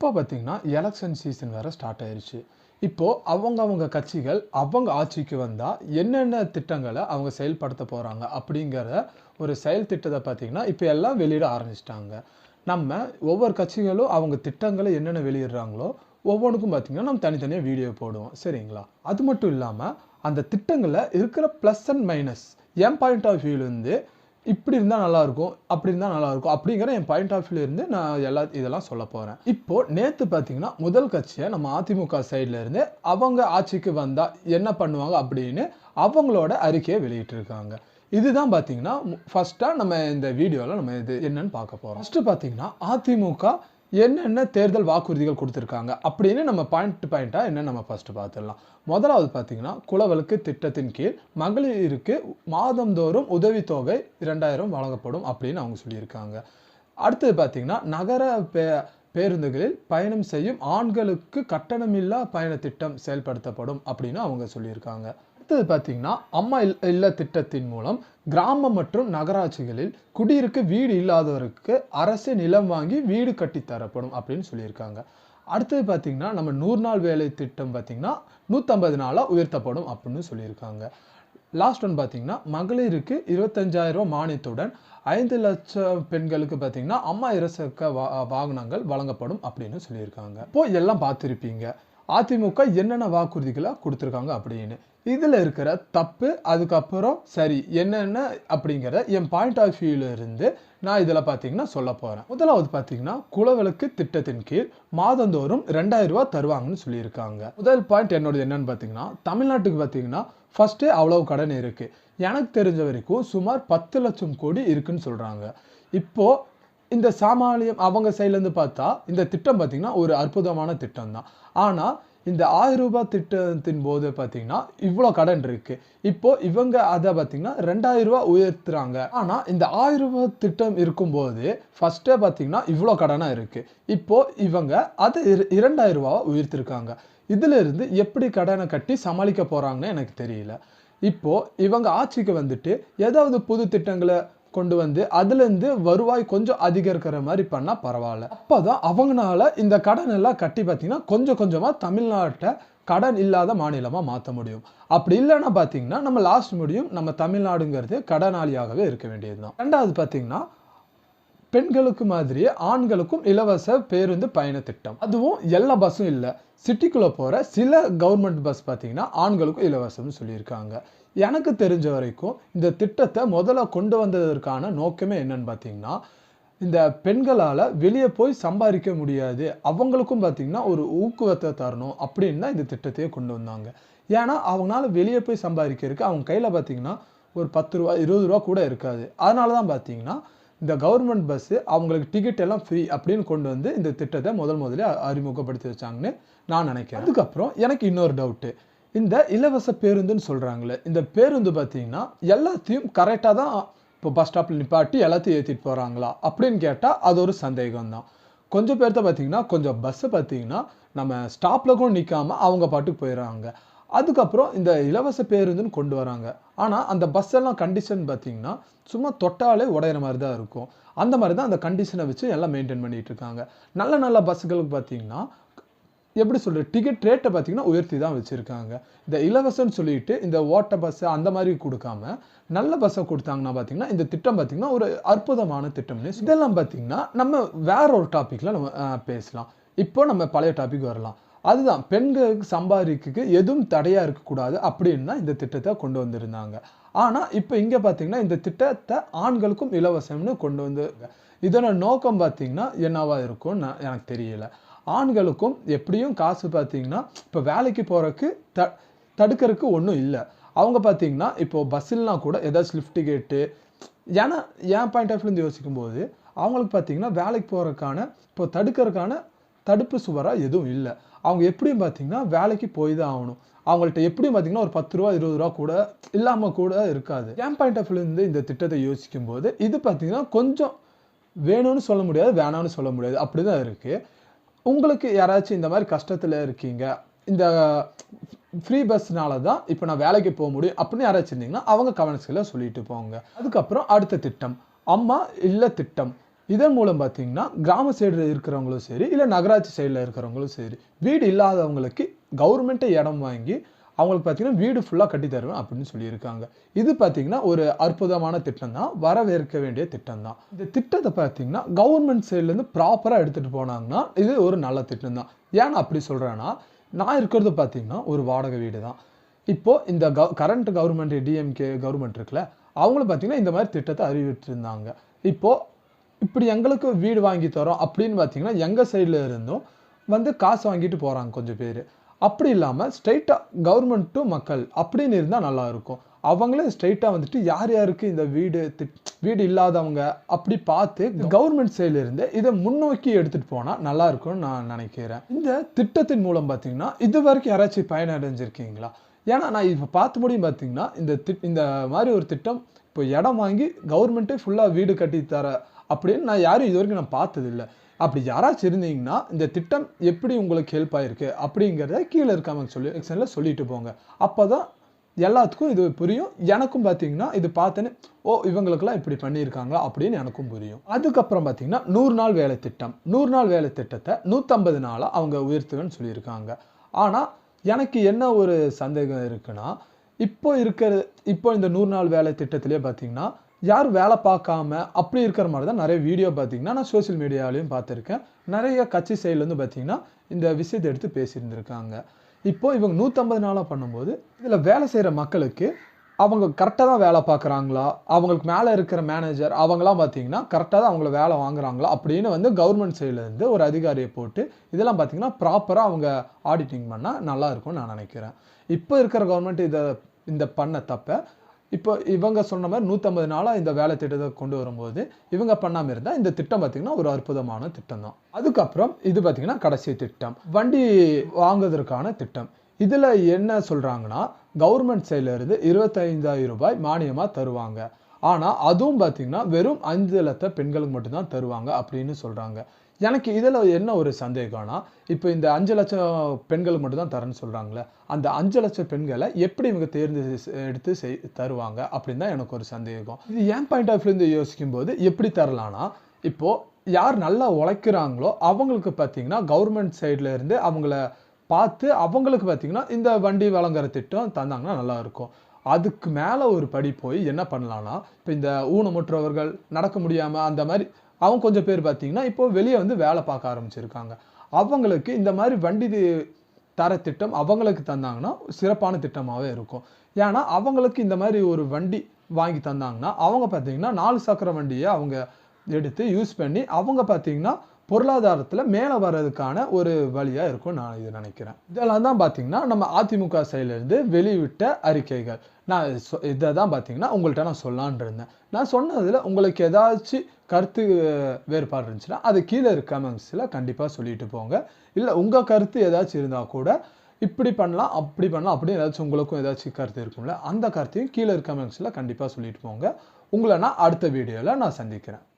இப்போ பார்த்தீங்கன்னா election season வேறு ஸ்டார்ட் ஆயிடுச்சு இப்போது அவங்கவுங்க கட்சிகள் அவங்க ஆட்சிக்கு வந்தால் என்னென்ன திட்டங்களை அவங்க செயல்படுத்த போகிறாங்க அப்படிங்கிற ஒரு செயல் திட்டத்தை பார்த்தீங்கன்னா இப்போ எல்லாம் வெளியிட ஆரம்பிச்சிட்டாங்க. நம்ம ஒவ்வொரு கட்சிகளும் அவங்க திட்டங்களை என்னென்ன வெளியிடுறாங்களோ ஒவ்வொன்றுக்கும் பார்த்திங்கன்னா நம்ம தனித்தனியாக வீடியோ போடுவோம். சரிங்களா? அது மட்டும் இல்லாமல் அந்த திட்டங்களில் இருக்கிற ப்ளஸ் அண்ட் மைனஸ் என் பாயிண்ட் ஆஃப் வியூலேருந்து இப்படி இருந்தால் நல்லாயிருக்கும் அப்படி இருந்தால் நல்லாயிருக்கும் அப்படிங்கிற என் பாயிண்ட் ஆஃப் இருந்து நான் எல்லா இதெல்லாம் சொல்ல போகிறேன் இப்போது நேற்று பார்த்தீங்கன்னா முதல் கட்சியை நம்ம அதிமுக சைடில் இருந்து அவங்க ஆட்சிக்கு வந்தால் என்ன பண்ணுவாங்க அப்படின்னு அவங்களோட அறிக்கையை வெளியிட்டிருக்காங்க. இதுதான் பார்த்தீங்கன்னா ஃபஸ்ட்டாக நம்ம இந்த வீடியோவில் நம்ம இது என்னன்னு பார்க்க போகிறோம் ஃபஸ்ட்டு பார்த்தீங்கன்னா அதிமுக என்னென்ன தேர்தல் வாக்குறுதிகள் கொடுத்துருக்காங்க அப்படின்னு நம்ம பாயிண்ட் பாயிண்ட்டாக என்ன நம்ம ஃபஸ்ட்டு பார்த்துடலாம். முதலாவது பார்த்தீங்கன்னா குலவலுக்கு திட்டத்தின் கீழ் மகளிருக்கு மாதந்தோறும் உதவித்தொகை இரண்டாயிரம் வழங்கப்படும் அப்படின்னு அவங்க சொல்லியிருக்காங்க. அடுத்தது பார்த்தீங்கன்னா நகர பே பேருந்துகளில் பயணம் செய்யும் ஆண்களுக்கு கட்டணமில்லா பயண திட்டம் செயல்படுத்தப்படும் அப்படின்னு அவங்க சொல்லியிருக்காங்க. அடுத்தது பார்த்தீங்கன்னா அம்மா இல் இல்ல திட்டத்தின் மூலம் கிராமம் மற்றும் நகராட்சிகளில் குடியிருக்க வீடு இல்லாதவருக்கு அரசு நிலம் வாங்கி வீடு கட்டித்தரப்படும் அப்படின்னு சொல்லியிருக்காங்க. அடுத்தது பார்த்தீங்கன்னா நம்ம நூறு நாள் வேலை திட்டம் பார்த்தீங்கன்னா நூற்றம்பது நாளாக உயர்த்தப்படும் அப்படின்னு சொல்லியிருக்காங்க. லாஸ்ட் ஒன் பார்த்திங்கன்னா மகளிருக்கு இருபத்தஞ்சாயிரம் மானியத்துடன் ஐந்து லட்சம் பெண்களுக்கு பார்த்தீங்கன்னா அம்மா இருசக்க வா வாகனங்கள் வழங்கப்படும் அப்படின்னு சொல்லியிருக்காங்க. இப்போ எல்லாம் பார்த்துருப்பீங்க. அதிமுக என்னென்ன வாக்குறுதிகளை கொடுத்துருக்காங்க அப்படின்னு. இதில் இருக்கிற தப்பு அதுக்கப்புறம் சரி என்னென்ன அப்படிங்கிறத என் பாயிண்ட் ஆஃப் வியூவில் இருந்து நான் இதில் பார்த்தீங்கன்னா சொல்ல போகிறேன் முதலாவது பார்த்தீங்கன்னா குலவிளக்கு திட்டத்தின் கீழ் மாதந்தோறும் ரெண்டாயிரம் ரூபா தருவாங்கன்னு சொல்லியிருக்காங்க. முதல் பாயிண்ட் என்னோடது என்னன்னு பார்த்தீங்கன்னா தமிழ்நாட்டுக்கு பார்த்தீங்கன்னா ஃபஸ்ட்டு அவ்வளோ கடன் இருக்குது எனக்கு தெரிஞ்ச வரைக்கும் சுமார் பத்து லட்சம் கோடி இருக்குன்னு சொல்கிறாங்க இப்போது இந்த சாமானியம் அவங்க சைட்லேருந்து பார்த்தா இந்த திட்டம் பார்த்தீங்கன்னா ஒரு அற்புதமான திட்டம் தான் ஆனால் இந்த ஆயிரம் ரூபாய் திட்டத்தின் போது பார்த்தீங்கன்னா இவ்வளோ கடன் இருக்கு. இப்போ இவங்க அதை பார்த்தீங்கன்னா ரெண்டாயிரம் ரூபாய் உயர்த்துறாங்க. ஆனால் இந்த ஆயிரம் ரூபாய் திட்டம் இருக்கும்போது ஃபர்ஸ்டே பார்த்தீங்கன்னா இவ்வளோ கடனாக இருக்கு. இப்போ இவங்க அதை இர- இரண்டாயிரம் ரூபாவை உயர்த்திருக்காங்க. இதுல இருந்து எப்படி கடனை கட்டி சமாளிக்க போறாங்கன்னு எனக்கு தெரியல. இப்போ இவங்க ஆட்சிக்கு வந்துட்டு ஏதாவது புது திட்டங்களை கொண்டு வந்து அதுலேருந்து வருவாய் கொஞ்சம் அதிகம் இருக்கிற மாதிரி பண்ணால் பரவாயில்ல. அப்போ தான் அவங்களால இந்த கடன் எல்லாம் கட்டி பார்த்தீங்கன்னா கொஞ்சம் கொஞ்சமாக தமிழ்நாட்டை கடன் இல்லாத மாநிலமாக மாற்ற முடியும். அப்படி இல்லைன்னா பார்த்தீங்கன்னா நம்ம லாஸ்ட் முடியும் நம்ம தமிழ்நாடுங்கிறது கடனாளியாகவே இருக்க வேண்டியது தான் ரெண்டாவது பார்த்தீங்கன்னா பெண்களுக்கு மாதிரியே ஆண்களுக்கும் இலவச பேருந்து பயண திட்டம். அதுவும் எல்லா பஸ்ஸும் இல்லை. சிட்டிக்குள்ளே போகிற சில கவர்மெண்ட் பஸ் பார்த்தீங்கன்னா ஆண்களுக்கும் இலவசம்னு சொல்லியிருக்காங்க. எனக்கு தெரிஞ்ச வரைக்கும் இந்த திட்டத்தை முதல்ல கொண்டு வந்ததற்கான நோக்கமே என்னன்னு பார்த்தீங்கன்னா இந்த பெண்களால் வெளியே போய் சம்பாதிக்க முடியாது. அவங்களுக்கும் பார்த்தீங்கன்னா ஒரு ஊக்குவத்தை தரணும் அப்படின்னு தான் இந்த திட்டத்தையே கொண்டு வந்தாங்க. ஏன்னா அவங்களால வெளியே போய் சம்பாதிக்கிறதுக்கு அவங்க கையில் பார்த்திங்கன்னா ஒரு பத்து ரூபா இருபது ரூபா கூட இருக்காது. அதனால தான் பார்த்தீங்கன்னா இந்த கவர்மெண்ட் பஸ்ஸு அவங்களுக்கு டிக்கெட் எல்லாம் ஃப்ரீ அப்படின்னு கொண்டு வந்து இந்த திட்டத்தை முதல் முதலே அறிமுகப்படுத்தி வச்சாங்கன்னு நான் நினைக்கிறேன். அதுக்கப்புறம் எனக்கு இன்னொரு டவுட்டு இந்த இலவச பேருந்துன்னு சொல்கிறாங்களே இந்த பேருந்து பார்த்தீங்கன்னா எல்லாத்தையும் கரெக்டாக தான் இப்போ பஸ் ஸ்டாப்பில் நிப்பாட்டி எல்லாத்தையும் ஏற்றிட்டு போகிறாங்களா அப்படின்னு கேட்டால் அது ஒரு சந்தேகம் தான் கொஞ்சம் பேர்த்த பார்த்தீங்கன்னா கொஞ்சம் பஸ்ஸை பார்த்தீங்கன்னா நம்ம ஸ்டாப்பில் கூட நிற்காம அவங்க பாட்டுக்கு போயிடுறாங்க. அதுக்கப்புறம் இந்த இலவச பேருந்துன்னு கொண்டு வராங்க. ஆனால் அந்த பஸ் எல்லாம் கண்டிஷன் பார்த்தீங்கன்னா சும்மா தொட்டாலே உடையிற மாதிரி தான் இருக்கும். அந்த மாதிரி தான் அந்த கண்டிஷனை வச்சு எல்லாம் மெயின்டைன் பண்ணிகிட்ருக்காங்க இருக்காங்க. நல்ல நல்ல பஸ்ஸுகளுக்கு பார்த்தீங்கன்னா எப்படி சொல்கிறது டிக்கெட் ரேட்டை பார்த்திங்கன்னா உயர்த்தி தான் வச்சுருக்காங்க. இந்த இலவசம்னு சொல்லிட்டு இந்த ஓட்ட பஸ்ஸு அந்த மாதிரி கொடுக்காம நல்ல பஸ்ஸை கொடுத்தாங்கன்னா பார்த்தீங்கன்னா இந்த திட்டம் பார்த்தீங்கன்னா ஒரு அற்புதமான திட்டம்னு இதெல்லாம் பார்த்திங்கன்னா நம்ம வேற ஒரு டாப்பிக்கில் நம்ம பேசலாம். இப்போ நம்ம பழைய டாபிக் வரலாம். அதுதான் பெண்களுக்கு சம்பாதிக்கு எதுவும் தடையாக இருக்கக்கூடாது அப்படின்னு தான் இந்த திட்டத்தை கொண்டு வந்திருந்தாங்க. ஆனால் இப்போ இங்கே பார்த்தீங்கன்னா இந்த திட்டத்தை ஆண்களுக்கும் இலவசம்னு கொண்டு வந்து இதனோட நோக்கம் பார்த்தீங்கன்னா என்னவாக இருக்கும்னு நான் எனக்கு தெரியல. ஆண்களுக்கும் எப்படியும் காசு பார்த்தீங்கன்னா இப்போ வேலைக்கு போகிறக்கு த தடுக்கிறதுக்கு ஒன்றும் இல்லை. அவங்க பார்த்தீங்கன்னா இப்போ பஸ்ஸில்னா கூட ஏதாச்சும் லிஃப்ட் டிக்கெட்டு ஏன்னா என் பாயிண்ட் ஆஃப் இருந்து யோசிக்கும் போது அவங்களுக்கு பார்த்தீங்கன்னா வேலைக்கு போகிறதுக்கான இப்போ தடுக்கிறதுக்கான தடுப்பு சுவராக எதுவும் இல்லை. அவங்க எப்படியும் பார்த்தீங்கன்னா வேலைக்கு போய் தான் ஆகணும். அவங்கள்ட்ட எப்படியும் பார்த்தீங்கன்னா ஒரு பத்து ரூபா இருபது ரூபா கூட இல்லாமல் கூட இருக்காது. என் பாயிண்ட் ஆஃப் இருந்து இந்த திட்டத்தை யோசிக்கும் போது இது பார்த்தீங்கன்னா கொஞ்சம் வேணும்னு சொல்ல முடியாது வேணாம்னு சொல்ல முடியாது. அப்படி தான் இருக்குது உங்களுக்கு யாராச்சும் இந்த மாதிரி கஷ்டத்தில் இருக்கீங்க இந்த ஃப்ரீ பஸ்னால தான் இப்போ நான் வேலைக்கு போக முடியும் அப்படின்னு யாராச்சும் இருந்தீங்கன்னா அவங்க கவனத்தில் சொல்லிட்டு போங்க. அதுக்கப்புறம் அடுத்த திட்டம் அம்மா இல்லை திட்டம். இதன் மூலம் பார்த்தீங்கன்னா கிராம சைடில் இருக்கிறவங்களும் சரி இல்லை நகராட்சி சைடில் இருக்கிறவங்களும் சரி வீடு இல்லாதவங்களுக்கு கவர்மெண்ட்டை இடம் வாங்கி அவங்களுக்கு பார்த்தீங்கன்னா வீடு ஃபுல்லாக கட்டி தருவேன் அப்படின்னு சொல்லியிருக்காங்க. இது பார்த்தீங்கன்னா ஒரு அற்புதமான திட்டம் தான் வரவேற்க வேண்டிய திட்டம் தான் இந்த திட்டத்தை பார்த்தீங்கன்னா கவர்மெண்ட் சைட்லேருந்து ப்ராப்பராக எடுத்துகிட்டு போனாங்கன்னா இது ஒரு நல்ல திட்டம் தான் ஏன் அப்படி சொல்கிறேன்னா நான் இருக்கிறது பார்த்தீங்கன்னா ஒரு வாடகை வீடு தான் இப்போது இந்த கவ கரண்ட் கவர்மெண்ட் டிஎம்கே கவர்மெண்ட் இருக்குல்ல அவங்களும் பார்த்தீங்கன்னா இந்த மாதிரி திட்டத்தை அறிவிட்டிருந்தாங்க இப்போது இப்படி எங்களுக்கு வீடு வாங்கி தரோம் அப்படின்னு பார்த்தீங்கன்னா எங்கள் சைடில் இருந்தும் வந்து காசு வாங்கிட்டு போகிறாங்க கொஞ்சம் பேர். அப்படி இல்லாமல் ஸ்ட்ரைட்டாக கவர்மெண்ட் டு மக்கள் அப்படின்னு இருந்தால் நல்லாயிருக்கும் அவங்களே ஸ்ட்ரைட்டாக வந்துட்டு யார் யாருக்கு இந்த வீடு திட் வீடு இல்லாதவங்க அப்படி பார்த்து கவர்மெண்ட் சைடில் இதை முன்னோக்கி எடுத்துகிட்டு போனால் நல்லா இருக்கும்னு நான் நினைக்கிறேன். இந்த திட்டத்தின் மூலம் பார்த்தீங்கன்னா இது வரைக்கும் யாராச்சும் பயனடைஞ்சிருக்கீங்களா? ஏன்னா நான் இப்போ பார்த்து முடியும் பார்த்தீங்கன்னா இந்த திட் இந்த மாதிரி ஒரு திட்டம் இப்போ இடம் வாங்கி கவர்மெண்ட்டே ஃபுல்லாக வீடு கட்டி தர அப்படின்னு நான் யாரும் இது வரைக்கும் நான் பார்த்ததில்லை. அப்படி யாராச்சும் இருந்தீங்கன்னா இந்த திட்டம் எப்படி உங்களுக்கு ஹெல்ப் ஆயிருக்கு அப்படிங்கிறத கீழே இருக்காமல் சொல்லி செக்ஷனில் சொல்லிட்டு போங்க. அப்போ தான் எல்லாத்துக்கும் இது புரியும். எனக்கும் பார்த்தீங்கன்னா இது பார்த்தேன்னு ஓ இவங்களுக்கெல்லாம் இப்படி பண்ணியிருக்காங்களா அப்படின்னு எனக்கும் புரியும். அதுக்கப்புறம் பார்த்தீங்கன்னா நூறு நாள் வேலை திட்டம். நூறு நாள் வேலை திட்டத்தை நூற்றம்பது நாளாக அவங்க உயர்த்துவேன்னு சொல்லியிருக்காங்க. ஆனால் எனக்கு என்ன ஒரு சந்தேகம் இருக்குன்னா இப்போ இருக்கிற இப்போ இந்த நூறு நாள் வேலை திட்டத்திலே பார்த்தீங்கன்னா யாரும் வேலை பார்க்காம அப்படி இருக்கிற மாதிரி தான் நிறைய வீடியோ பார்த்தீங்கன்னா நான் சோஷியல் மீடியாவிலையும் பார்த்துருக்கேன். நிறைய கட்சி சைட்லேருந்து பார்த்தீங்கன்னா இந்த விஷயத்தை எடுத்து பேசியிருந்திருக்காங்க. இப்போ இவங்க நூற்றம்பது நாளாக பண்ணும்போது இதில் வேலை செய்கிற மக்களுக்கு அவங்க கரெக்டாக தான் வேலை பார்க்குறாங்களா? அவங்களுக்கு மேலே இருக்கிற மேனேஜர் அவங்களாம் பார்த்தீங்கன்னா கரெக்டாக தான் அவங்கள வேலை வாங்குறாங்களா? அப்படின்னு வந்து கவர்மெண்ட் சைட்லேருந்து ஒரு அதிகாரியை போட்டு இதெல்லாம் பார்த்தீங்கன்னா ப்ராப்பராக அவங்க ஆடிட்டிங் பண்ணால் நல்லா இருக்கும்னு நான் நினைக்கிறேன். இப்போ இருக்கிற கவர்மெண்ட் இதை இந்த பண்ண தப்பை இப்போ இவங்க சொன்ன மாதிரி நூற்றம்பது நாளாக இந்த வேலை திட்டத்தை கொண்டு வரும்போது இவங்க பண்ணாமல் இருந்தால் இந்த திட்டம் பார்த்திங்கன்னா ஒரு அற்புதமான திட்டம் தான் அதுக்கப்புறம் இது பார்த்திங்கன்னா கடைசி திட்டம். வண்டி வாங்குவதற்கான திட்டம். இதில் என்ன சொல்கிறாங்கன்னா கவர்மெண்ட் சைட்லேருந்து இருபத்தைந்தாயிரம் ரூபாய் மானியமாக தருவாங்க. ஆனால் அதுவும் பார்த்திங்கன்னா வெறும் அஞ்சு லட்ச பெண்களுக்கு மட்டும்தான் தருவாங்க அப்படின்னு சொல்கிறாங்க எனக்கு இதில் என்ன ஒரு சந்தேகம்னா இப்போ இந்த அஞ்சு லட்சம் பெண்கள் மட்டும்தான் தரேன்னு சொல்கிறாங்களே அந்த அஞ்சு லட்சம் பெண்களை எப்படி இவங்க தேர்ந்து எடுத்து செய் தருவாங்க அப்படின்னு தான் எனக்கு ஒரு சந்தேகம். இது என் பாயிண்ட் ஆஃப் வியூலேருந்து யோசிக்கும் போது எப்படி தரலான்னா இப்போது யார் நல்லா உழைக்கிறாங்களோ அவங்களுக்கு பார்த்தீங்கன்னா கவர்மெண்ட் சைடில் இருந்து அவங்கள பார்த்து அவங்களுக்கு பார்த்தீங்கன்னா இந்த வண்டி வழங்குற திட்டம் தந்தாங்கன்னா நல்லாயிருக்கும் அதுக்கு மேலே ஒரு படி போய் என்ன பண்ணலான்னா இப்போ இந்த ஊனமுற்றவர்கள் நடக்க முடியாமல் அந்த மாதிரி அவங்க கொஞ்சம் பேர் பார்த்தீங்கன்னா இப்போ வெளியே வந்து வேலை பார்க்க ஆரம்பிச்சிருக்காங்க. அவங்களுக்கு இந்த மாதிரி வண்டி தர திட்டம் அவங்களுக்கு தந்தாங்கன்னா சிறப்பான திட்டமாகவே இருக்கும். ஏன்னா அவங்களுக்கு இந்த மாதிரி ஒரு வண்டி வாங்கி தந்தாங்கன்னா அவங்க பார்த்தீங்கன்னா நாலு சக்கர வண்டியை அவங்க எடுத்து யூஸ் பண்ணி அவங்க பார்த்தீங்கன்னா பொருளாதாரத்தில் மேலே வர்றதுக்கான ஒரு வழியாக இருக்கும் நான் இது நினைக்கிறேன். இதெல்லாம் தான் பார்த்தீங்கன்னா நம்ம அதிமுக சைலேருந்து வெளியிட்ட அறிக்கைகள். நான் சொ- இதை தான் பார்த்தீங்கன்னா உங்கள்கிட்ட நான் சொல்லான் இருந்தேன். நான் சொன்னதில் உங்களுக்கு ஏதாச்சும் கருத்து வேறுபாடு இருந்துச்சுன்னா அது கீழே இருக்க கமெண்ட்ஸில் கண்டிப்பாக சொல்லிட்டு போங்க. இல்லை உங்கள் கருத்து ஏதாச்சும் இருந்தால் கூட இப்படி பண்ணலாம் அப்படி பண்ணலாம் அப்படின்னு ஏதாச்சும் உங்களுக்கும் ஏதாச்சும் கருத்து இருக்கும்ல அந்த கருத்தையும் கீழே இருக்க கமெண்ட்ஸில் கண்டிப்பாக சொல்லிட்டு போங்க. உங்களை நான் அடுத்த வீடியோவில் நான் சந்திக்கிறேன்.